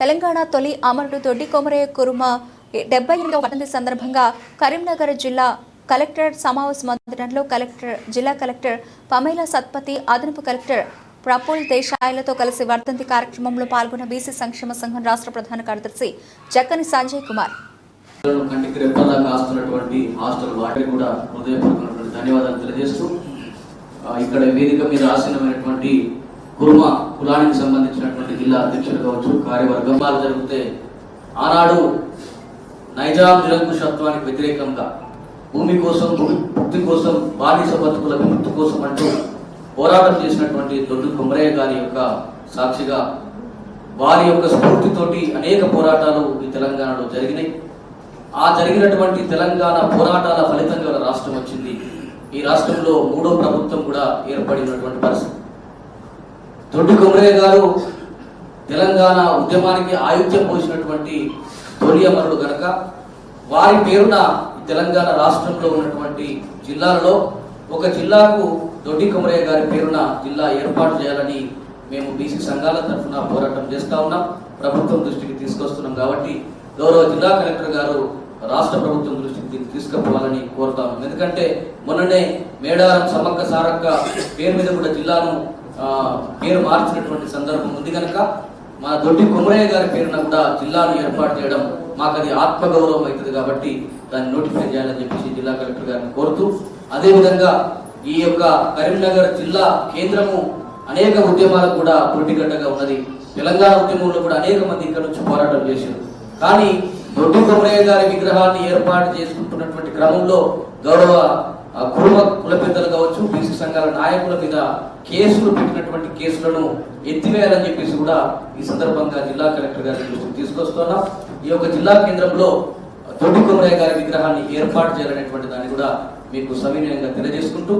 తెలంగాణ తొలి అమరుడు దొడ్డి కొమరయ్య కురుమ డెబ్బై ఎనిమిదవ వర్ధంతి సందర్భంగా కరీంనగర్ జిల్లా కలెక్టర్ సమావేశ మందిరంలో కలెక్టర్ జిల్లా కలెక్టర్ పమేల సత్పతి అదనపు కలెక్టర్ ప్రఫుల్ దేశాయలతో కలిసి వర్ధంతి కార్యక్రమంలో పాల్గొన్న బీసీ సంక్షేమ సంఘం రాష్ట్ర ప్రధాన కార్యదర్శి జక్కని సంజయ్ కుమార్. కంటికి కాస్తున్నటువంటి హాస్టల్ కూడా హృదయపూర్వకమైనటువంటి ధన్యవాదాలు తెలియజేస్తూ ఇక్కడ వేదిక మీద ఆసీనమైనటువంటి కుర్మ కులానికి సంబంధించినటువంటి జిల్లా అధ్యక్షులు కావచ్చు కార్యవర్గాలు జరిగితే ఆనాడు నైజాం నిరంకుశత్వానికి వ్యతిరేకంగా భూమి కోసం ముక్తి కోసం బానిస బతుకుల విముక్తి కోసం అంటూ పోరాటం చేసినటువంటి దొడ్డు కుమరయ్య గారి యొక్క సాక్షిగా వారి యొక్క స్ఫూర్తితోటి అనేక పోరాటాలు ఈ తెలంగాణలో జరిగినాయి. ఆ జరిగినటువంటి తెలంగాణ పోరాటాల ఫలితంగా రాష్ట్రం వచ్చింది. ఈ రాష్ట్రంలో మూడో ప్రభుత్వం కూడా ఏర్పడినటువంటి పరిస్థితి. దొడ్డి కొమరయ్య గారు తెలంగాణ ఉద్యమానికి ఆయుధ్యం పోసినటువంటి తొలి అమరుడు గనక వారి పేరున తెలంగాణ రాష్ట్రంలో ఉన్నటువంటి జిల్లాలలో ఒక జిల్లాకు దొడ్డి కొమరయ్య గారి పేరున జిల్లా ఏర్పాటు చేయాలని మేము బీసీ సంఘాల తరఫున పోరాటం చేస్తా ఉన్నాం. ప్రభుత్వం దృష్టికి తీసుకొస్తున్నాం కాబట్టి గౌరవ జిల్లా కలెక్టర్ గారు రాష్ట్ర ప్రభుత్వం దృష్టికి తీసుకుపోవాలని కోరుతాం ఎందుకంటే మొన్ననే మేడారం సమ్మక్క సారక్క పేరు మీద కూడా జిల్లాను పేరు మార్చినటువంటి సందర్భం ఉంది కనుక మన దొడ్డి కొమరయ్య గారి పేరున కూడా జిల్లాను ఏర్పాటు చేయడం మాకు అది ఆత్మగౌరవం అవుతుంది కాబట్టి దాన్ని నోటిఫై చేయాలని చెప్పేసి జిల్లా కలెక్టర్ గారిని కోరుతూ అదేవిధంగా ఈ యొక్క కరీంనగర్ జిల్లా కేంద్రము అనేక ఉద్యమాలకు కూడా పొట్టిగడ్డగా ఉన్నది. తెలంగాణ ఉద్యమంలో కూడా అనేక మంది ఇక్కడ నుంచి పోరాటం చేశారు. కానీ దొడ్డి కొమరయ్య గారి విగ్రహాన్ని ఏర్పాటు చేసుకుంటున్నటువంటి క్రమంలో గౌరవ కుల కుల పెద్దలు కావచ్చు బీసీ సంఘాల నాయకుల మీద కేసులు పెట్టినటువంటి కేసులను ఎత్తివేయాలని చెప్పేసి కూడా ఈ సందర్భంగా జిల్లా కలెక్టర్ గారి దృష్టికి తీసుకొస్తున్నాం. ఈ యొక్క జిల్లా కేంద్రంలో దొడ్డి కొమరయ్య గారి విగ్రహాన్ని ఏర్పాటు చేయాలనేటువంటి దాన్ని కూడా మీకు సవినయంగా తెలియజేసుకుంటూ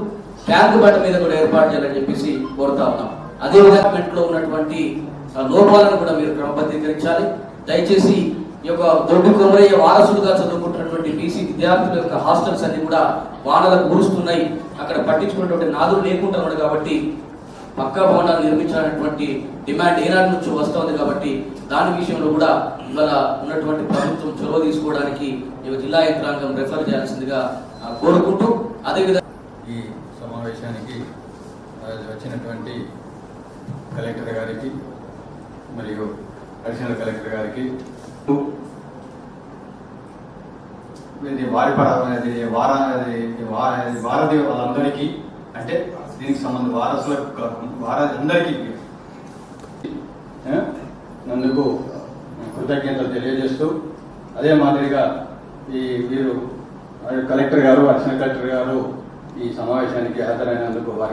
ట్యాంక్ బట్ట మీద కూడా ఏర్పాటు చేయాలని చెప్పేసి కోరుతా ఉన్నాం. అదే విధంగా లో ఉన్నటువంటి ఆ, లోపాలను కూడా మీరు క్రమబద్ధీకరించాలి. దయచేసి ఈ యొక్క దొడ్డు కొమరయ్య వారసుడుగా చదువుకుంటున్నటువంటి బీసీ విద్యార్థుల యొక్క హాస్టల్స్ అన్ని కూడా వానలకు కురుస్తున్నాయి అక్కడ పట్టించుకున్నటువంటి నాదులు లేకుండా ఉన్నాడు కాబట్టి పక్కా భవనాలు నిర్మించాలన్నటువంటి డిమాండ్ ఏనాటి నుంచి వస్తోంది కాబట్టి దాని విషయంలో కూడా ఇవాళ ఉన్నటువంటి ప్రభుత్వం చొరవ తీసుకోవడానికి ఈ జిల్లా యంత్రాంగం రెఫర్ చేయాల్సిందిగా కోరుకుంటూ అదేవిధంగా ఈ సమావేశానికి వచ్చినటువంటి కలెక్టర్ గారికి మరియు అడిషనల్ కలెక్టర్ గారికి. ఇది వారి పర- వార వారధి వాళ్ళందరికీ అంటే దీనికి సంబంధం వారసులకు వారధి అందరికీ అందుకు నందుకు కృతజ్ఞతలు తెలియజేస్తూ అదే మాదిరిగా ఈ వీరు కలెక్టర్ గారు అడిషనల్ కలెక్టర్ గారు ఈ సమావేశానికి హాజరైనందుకు వారికి